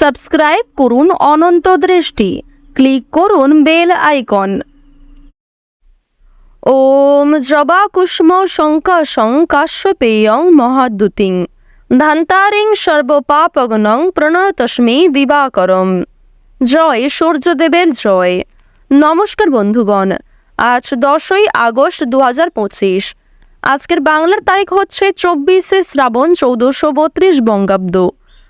Subscribe করুন অনন্ত দৃষ্টি। Click করুন বেল আইকন। ওম জবা কুষ্ম শঙ্কাশং কাশ্যপেয়ং মহাদ্যুতিং। ধান্তারিং সর্বপাপগণং প্রণতস্মি দিবাকরম। জয় সূর্যদেবের জয়। নমস্কার বন্ধুগণ, আজ দশই আগস্ট দু হাজার পঁচিশ। আজকের বাংলার তারিখ হচ্ছে চব্বিশে শ্রাবণ চৌদ্দশো বত্রিশ বঙ্গাব্দ।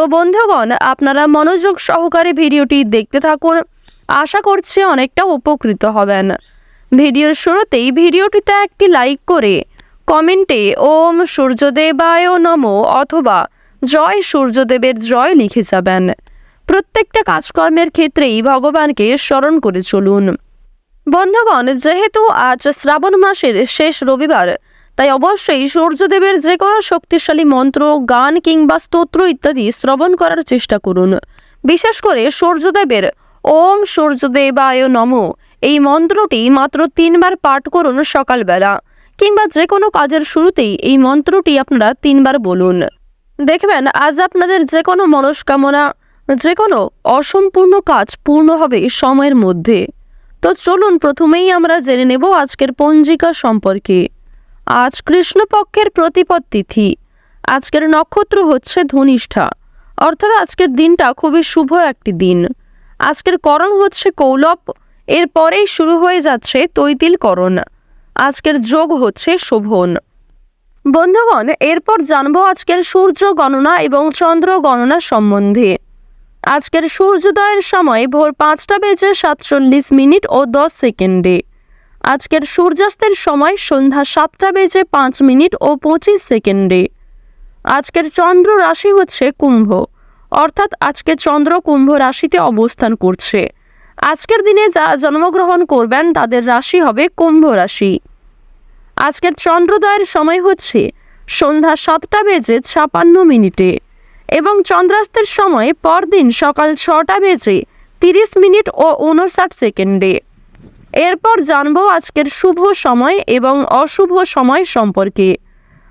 তো বন্ধুগণ, আপনারা মনোযোগ সহকারে ভিডিওটি দেখতে থাকুন। আশা করছি অনেকটা উপকৃত হবেন। ভিডিওর শুরুতেই ভিডিওটিতে একটি লাইক করে কমেন্টে ওম সূর্যদেবায় নম অথবা জয় সূর্যদেবের জয় লিখে যাবেন। প্রত্যেকটা কাজকর্মের ক্ষেত্রেই ভগবানকে স্মরণ করে চলুন। বন্ধুগণ, যেহেতু আজ শ্রাবণ মাসের শেষ রবিবার তাই অবশ্যই সূর্যদেবের যে কোনো শক্তিশালী মন্ত্র, গান কিংবা স্তোত্র ইত্যাদি শ্রবণ করার চেষ্টা করুন। বিশেষ করে সূর্যদেবের ওম সূর্যদেবায় নম। এই মন্ত্রটি মাত্র তিনবার পাঠ করুন সকালবেলা কিংবা যে কোনো কাজের শুরুতেই এই মন্ত্রটি আপনারা তিনবার বলুন। দেখবেন, আজ আপনাদের যে কোনো মনস্কামনা, যে কোনো অসম্পূর্ণ কাজ পূর্ণ হবে সময়ের মধ্যে। তো চলুন প্রথমেই আমরা জেনে নেব আজকের পঞ্জিকা সম্পর্কে। আজ কৃষ্ণপক্ষের প্রতিপদ তিথি। আজকের নক্ষত্র হচ্ছে ধনিষ্ঠা। অর্থাৎ আজকের দিনটা খুবই শুভ একটি দিন। আজকের করণ হচ্ছে কৌলব। এরপরেই শুরু হয়ে যাচ্ছে তৈতিল করণ আজকের যোগ হচ্ছে শোভন। বন্ধুগণ, এরপর জানব আজকের সূর্য গণনা এবং চন্দ্র গণনা সম্বন্ধে। আজকের সূর্যোদয়ের সময় ভোর পাঁচটা বেজে সাতচল্লিশ মিনিট ও দশ সেকেন্ডে। আজকের সূর্যাস্তের সময় সন্ধ্যা সাতটা বেজে পাঁচ মিনিট ও পঁচিশ সেকেন্ডে। আজকের চন্দ্র রাশি হচ্ছে কুম্ভ। অর্থাৎ আজকে চন্দ্র কুম্ভ রাশিতে অবস্থান করছে। আজকের দিনে যারা জন্মগ্রহণ করবেন তাদের রাশি হবে কুম্ভ রাশি। আজকের চন্দ্রোদয়ের সময় হচ্ছে সন্ধ্যা সাতটা বেজে ছাপান্ন মিনিটে এবং চন্দ্রাস্তের সময় পরদিন সকাল ছটা বেজে তিরিশ মিনিট ও উনষাট সেকেন্ডে। এরপর জানব আজকের শুভ সময় এবং অশুভ সময় সম্পর্কে।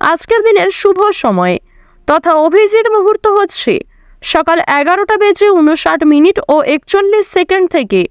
আজকের দিনের শুভ সময়। তথা অভিজিৎ মুহূর্ত হচ্ছে সকাল এগারোটা বেজে উনষাট মিনিট ও একচল্লিশ সেকেন্ড থেকে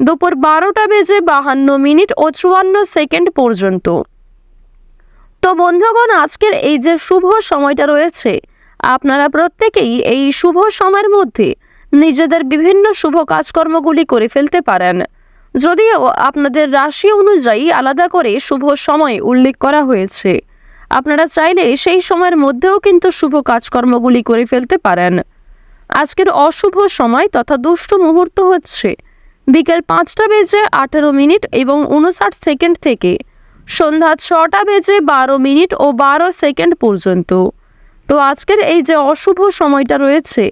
দুপুর বারোটা বেজে বাহান্ন মিনিট ও চুয়ান্ন সেকেন্ড পর্যন্ত। তো বন্ধুগণ, আজকের এই যে শুভ সময়টা রয়েছে, আপনারা প্রত্যেকেই এই শুভ সময়ের মধ্যে নিজেদের বিভিন্ন শুভ কাজকর্মগুলি করে ফেলতে পারেন। যদিও আপনাদের রাশি অনুযায়ী আলাদা করে শুভ সময় উল্লেখ করা হয়েছে। আপনারা চাইলে সেই সময়ের মধ্যেও কিন্তু শুভ কাজকর্মগুলি করে ফেলতে পারেন। আজকের অশুভ সময় তথা দুষ্ট মুহূর্ত হচ্ছে। বিকেল পাঁচটা বেজে আঠেরো মিনিট এবং উনষাট সেকেন্ড থেকে সন্ধ্যা ছটা বেজে বারো মিনিট ও বারো সেকেন্ড পর্যন্ত। তো আজকের এই যে অশুভ সময়টা রয়েছে,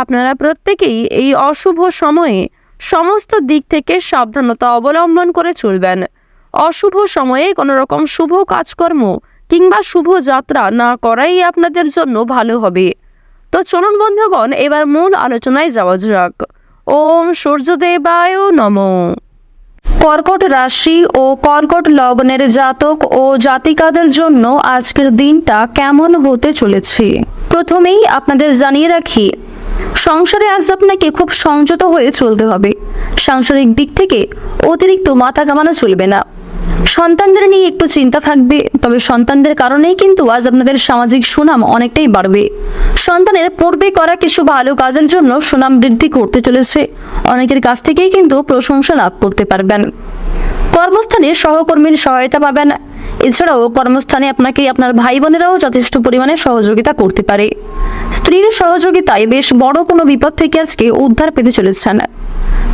আপনারা প্রত্যেকেই এই অশুভ সময়ে সমস্ত দিক থেকে সাবধানতা অবলম্বন করে চলবেন। অশুভ সময়ে কোনো রকম শুভ কাজকর্ম কিংবা শুভ যাত্রা না করাই আপনাদের জন্য ভালো হবে। তো চলুন বন্ধুগণ, এবার মূল আলোচনায় যাওয়া যাক। ওম সূর্যদেবায় নমঃ। কর্কট রাশি ও কর্কট লগ্নের জাতক ও জাতিকাদের জন্য আজকের দিনটা কেমন হতে চলেছে? প্রথমেই আপনাদের জানিয়ে রাখি সংসারে আজ আপনাকে খুব সংযত হয়ে চলতে হবে। সাংসারিক দিক থেকে অতিরিক্ত মাথা কামানো চলবে না। সন্তানদের নিয়ে একটু চিন্তা থাকবে, তবে সন্তানদের কারণেই কিন্তু আজ আপনাদের সামাজিক সুনাম অনেকটাই বাড়বে। সন্তানের পূর্বে করা কিছু ভালো কাজের জন্য সুনাম বৃদ্ধি করতে চলেছে। অনেকের কাছ থেকেই কিন্তু প্রশংসা লাভ করতে পারবেন। কর্মস্থানে সহকর্মীর সহায়তা পাবেন এছাড়াও কর্মস্থানে আপনাকে আপনার ভাই বোনেরাও যথেষ্ট পরিমাণে সহযোগিতা করতে পারে। স্ত্রীর সহযোগিতায় বেশ বড় কোনো বিপদ থেকে আজকে উদ্ধার পেতে চলেছেন।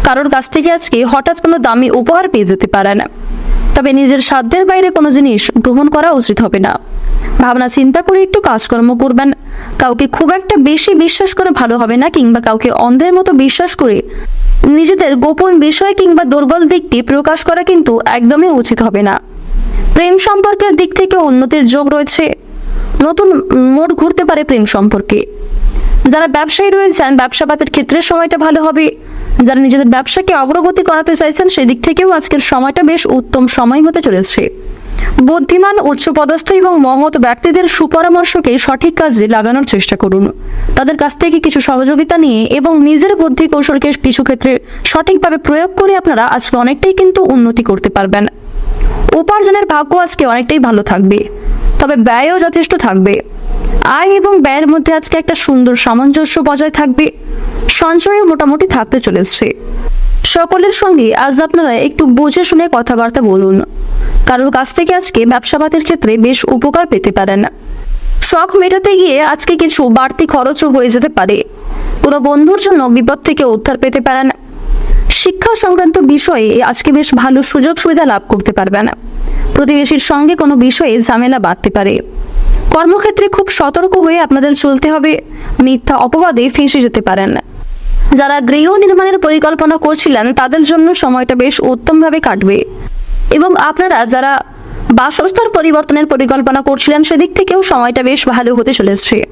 কারোর কাছ থেকে আজকে হঠাৎ কোনো দামি উপহার পেয়ে যেতে পারেন। তবে নিজের সাধ্যের বাইরে কোনো জিনিস গ্রহণ করা উচিত হবে না। ভাবনা চিন্তা করে একটু কাজকর্ম করবেন। কাউকে খুব একটা বেশি বিশ্বাস করে ভালো হবে না কিংবা কাউকে অন্ধের মতো বিশ্বাস করে নিজেদের গোপন বিষয় কিংবা দুর্বল দিকটি প্রকাশ করা কিন্তু একদমই উচিত হবে না। প্রেম সম্পর্কের দিক থেকে উন্নতির যোগ রয়েছে। নতুন মোড় ঘুরতে পারে প্রেম সম্পর্কে। যারা ব্যবসায়ী রয়েছেন, ব্যবসাপাতের ক্ষেত্রে সময়টা ভালো হবে। যারা নিজেদের ব্যবসাকে অগ্রগতি করাতে চাইছেন, সেদিক থেকেও আজকের সময়টা বেশ উত্তম সময় হতে চলেছে। বুদ্ধিমান, উচ্চপদস্থ এবং মহৎ ব্যক্তিদের সুপরামর্শকে সঠিক কাজে লাগানোর চেষ্টা করুন। তাদের কাছ থেকে কিছু সহযোগিতা নিয়ে এবং নিজের বুদ্ধি কৌশলকে কিছু ক্ষেত্রে সঠিকভাবে প্রয়োগ করে আপনারা আজকে অনেকটাই কিন্তু উন্নতি করতে পারবেন। উপার্জনের ভাগ্য আজকে অনেকটাই ভালো থাকবে। তবে ব্যয়ও যথেষ্ট থাকবে। আয় এবং ব্যয়ের মধ্যে আজকে একটা সুন্দর সামঞ্জস্য বজায় থাকবে। সঞ্চয়ও মোটামুটি থাকতে চলেছে। সকলের সঙ্গে আজ আপনারা একটু বুঝে শুনে কথাবার্তা বলুন। কারোর কাছ থেকে আজকে ব্যবসাপাতের ক্ষেত্রে বেশ উপকার পেতে পারেন। শখ মেটাতে গিয়ে আজকে কিছু বাড়তি খরচও হয়ে যেতে পারে। কোনো বন্ধুর জন্য বিপদ থেকে উদ্ধার পেতে পারেন। শিক্ষা সংক্রান্ত বিষয়ে আজকে বেশ ভালো সুযোগ সুবিধা লাভ করতে পারবেন প্রতিবেশীর সঙ্গে কোনো বিষয়ে ঝামেলা বাঁধতে পারে। কর্মক্ষেত্রে খুব সতর্ক হয়ে আপনাদের চলতে হবে। মিথ্যা অপবাদে ফেঁসে যেতে পারেন। যারা গৃহ নির্মাণের পরিকল্পনা করছিলেন, তাদের জন্য সময়টা বেশ উত্তমভাবে কাটবে। এবং আপনারা যারা বাসস্থান পরিবর্তনের পরিকল্পনা করছিলেন, সেদিক থেকেও সময়টা বেশ ভালো হতে চলেছে।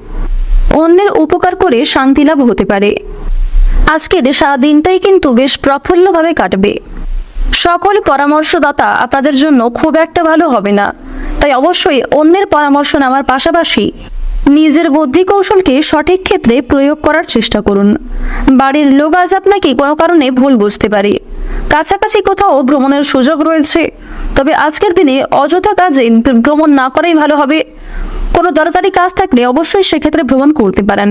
অন্যের উপকার করে শান্তি লাভ হতে পারে। আজকের সারা দিনটাই কিন্তু বেশ প্রফুল্লভাবে কাটবে। সকল পরামর্শদাতা আপনাদের জন্য খুব একটা ভালো হবে না। তাই অবশ্যই অন্যের পরামর্শ নেওয়ার পাশাপাশি নিজের বুদ্ধি কৌশলকে সঠিক ক্ষেত্রে প্রয়োগ করার চেষ্টা করুন। বাড়ির লোক আজ আপনাকে কোনো কারণে ভুল বুঝতে পারে। কাছাকাছি কোথাও ভ্রমণের সুযোগ রয়েছে, তবে আজকের দিনে অযথা কাজে ভ্রমণ না করাই ভালো হবে। কোনো দরকারি কাজ থাকলে অবশ্যই সেক্ষেত্রে ভ্রমণ করতে পারেন।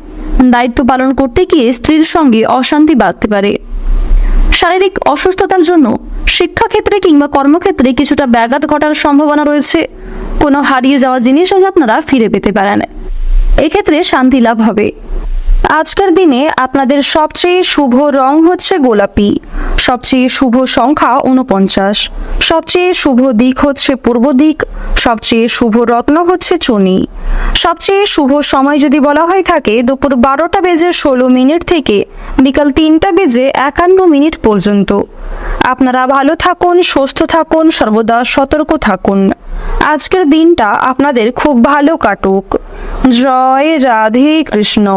দায়িত্ব পালন করতে গিয়ে স্ত্রীর সঙ্গে অশান্তি বাড়তে পারে। শারীরিক অসুস্থতার জন্য শিক্ষাক্ষেত্রে কিংবা কর্মক্ষেত্রে কিছুটা ব্যাঘাত ঘটার সম্ভাবনা রয়েছে। কোনো হারিয়ে যাওয়া জিনিস আজ আপনারা ফিরে পেতে পারেন। এক্ষেত্রে শান্তি লাভ হবে। আজকের দিনে আপনাদের সবচেয়ে শুভ রং হচ্ছে গোলাপি। সবচেয়ে শুভ সংখ্যা উনপঞ্চাশ সবচেয়ে শুভ দিক হচ্ছে পূর্ব দিক। সবচেয়ে শুভ রত্ন হচ্ছে চুনি। সবচেয়ে শুভ সময় যদি বলা হয় থাকে, দুপুর বারোটা বেজে ষোলো মিনিট থেকে বিকাল তিনটা বেজে একান্ন মিনিট পর্যন্ত। আপনারা ভালো থাকুন, সুস্থ থাকুন, সর্বদা সতর্ক থাকুন। আজকের দিনটা আপনাদের খুব ভালো কাটুক। জয় রাধে কৃষ্ণ।